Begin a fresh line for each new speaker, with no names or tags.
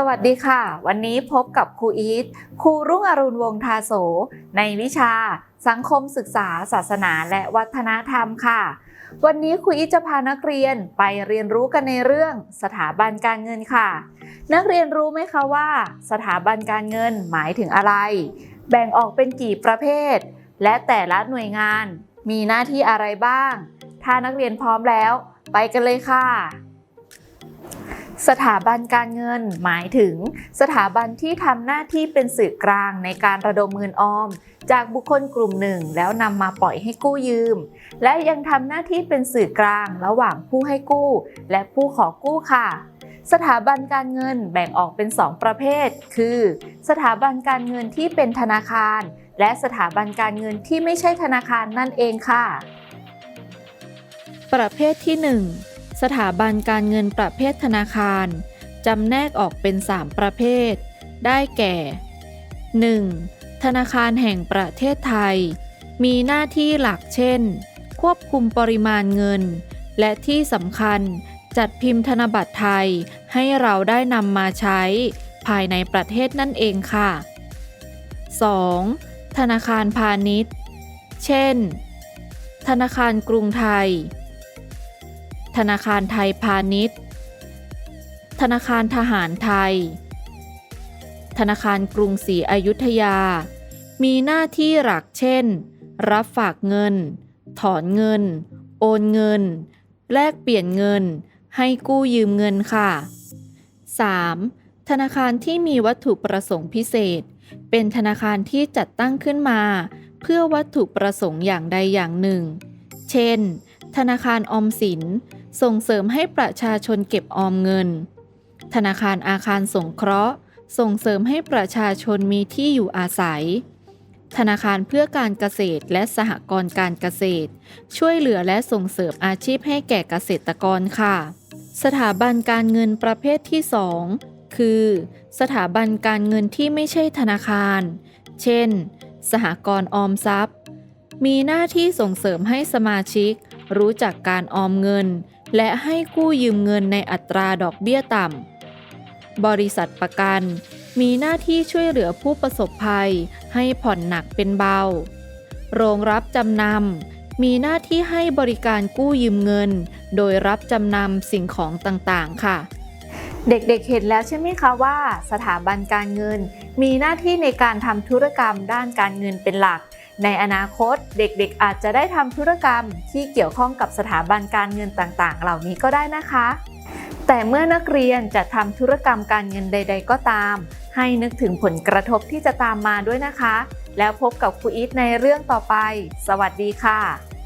สวัสดีค่ะ วันนี้พบกับครูอีทครูรุ่งอรุณวงศ์ทาโส ในวิชา สังคมศึกษา ศาสนาและวัฒนธรรมค่ะ วันนี้ครูอีทจะพานักเรียนไปเรียนรู้กันในเรื่องสถาบันการเงินค่ะ นักเรียนรู้ไหมคะว่า สถาบันการเงินหมายถึงอะไร แบ่งออกเป็นกี่ประเภท และแต่ละหน่วยงาน มีหน้าที่อะไรบ้าง ถ้านักเรียนพร้อมแล้ว ไปกันเลยค่ะ สถาบันการเงิน หมายถึง สถาบันที่ทำหน้าที่เป็นสื่อกลางในการระดมเงินออม จากบุคคลกลุ่มหนึ่งแล้วนำมาปล่อยให้กู้ยืม และยังทำหน้าที่เป็นสื่อกลางระหว่างผู้ให้กู้ และผู้ขอกู้ค่ะ สถาบันการเงินแบ่งออกเป็น 2 ประเภท คือ สถาบันการเงินที่เป็นธนาคาร และสถาบันการเงินที่ไม่ใช่ธนาคารนั่นเองค่ะ ประเภทที่ 1 สถาบันการเงินประเภทธนาคารจำแนกออกเป็น 3 ประเภท ได้แก่ 1. ธนาคารแห่งประเทศไทย มีหน้าที่หลักเช่น ควบคุมปริมาณเงิน และที่สำคัญจัดพิมพ์ธนบัตรไทยให้เราได้นำมาใช้ ภายในประเทศนั่นเองค่ะ 2. ธนาคารพาณิชย์ เช่น ธนาคารกรุงไทย ธนาคารไทยพาณิชย์ ธนาคารทหารไทย ธนาคารกรุงศรีอยุธยา มีหน้าที่หลักเช่น รับฝากเงิน ถอนเงิน โอนเงิน แลกเปลี่ยนเงิน ให้กู้ยืมเงินค่ะ 3. ธนาคารที่มีวัตถุประสงค์พิเศษ เป็นธนาคารที่จัดตั้งขึ้นมา เพื่อวัตถุประสงค์อย่างใดอย่างหนึ่ง เช่นธนาคารออมสิน ส่งเสริมให้ประชาชนเก็บออมเงิน ธนาคารอาคารสงเคราะห์ ส่งเสริมให้ประชาชนมีที่อยู่อาศัย ธนาคารเพื่อการเกษตรและสหกรณ์การเกษตร ช่วยเหลือและส่งเสริมอาชีพให้แก่เกษตรกรค่ะ สถาบันการเงินประเภทที่ 2 คือ สถาบันการเงินที่ไม่ใช่ธนาคาร เช่น สหกรณ์ออมทรัพย์ มีหน้าที่ส่งเสริมให้สมาชิกรู้จักการออมเงิน และให้กู้ยืมเงินในอัตราดอกเบี้ยต่ำ บริษัทประกันมีหน้าที่ช่วยเหลือผู้ประสบภัยให้ผ่อนหนักเป็นเบา โรงรับจำนำมีหน้าที่ให้บริการกู้ยืมเงิน โดยรับจำนำสิ่งของต่างๆ ค่ะ เด็กๆเห็นแล้วใช่ไหมคะว่า สถาบันการเงิน มีหน้าที่ในการทำธุรกรรมด้านการเงินเป็นหลัก ในอนาคตเด็กๆ อาจจะได้ทำธุรกรรมที่เกี่ยวข้องกับสถาบันการเงินต่างๆ เหล่านี้ก็ได้นะคะ แต่เมื่อนักเรียนจะทำธุรกรรมการเงินใด ๆ ก็ตาม ให้นึกถึงผลกระทบที่จะตามมาด้วยนะคะ แล้วพบกับครูอีทในเรื่องต่อไป สวัสดีค่ะ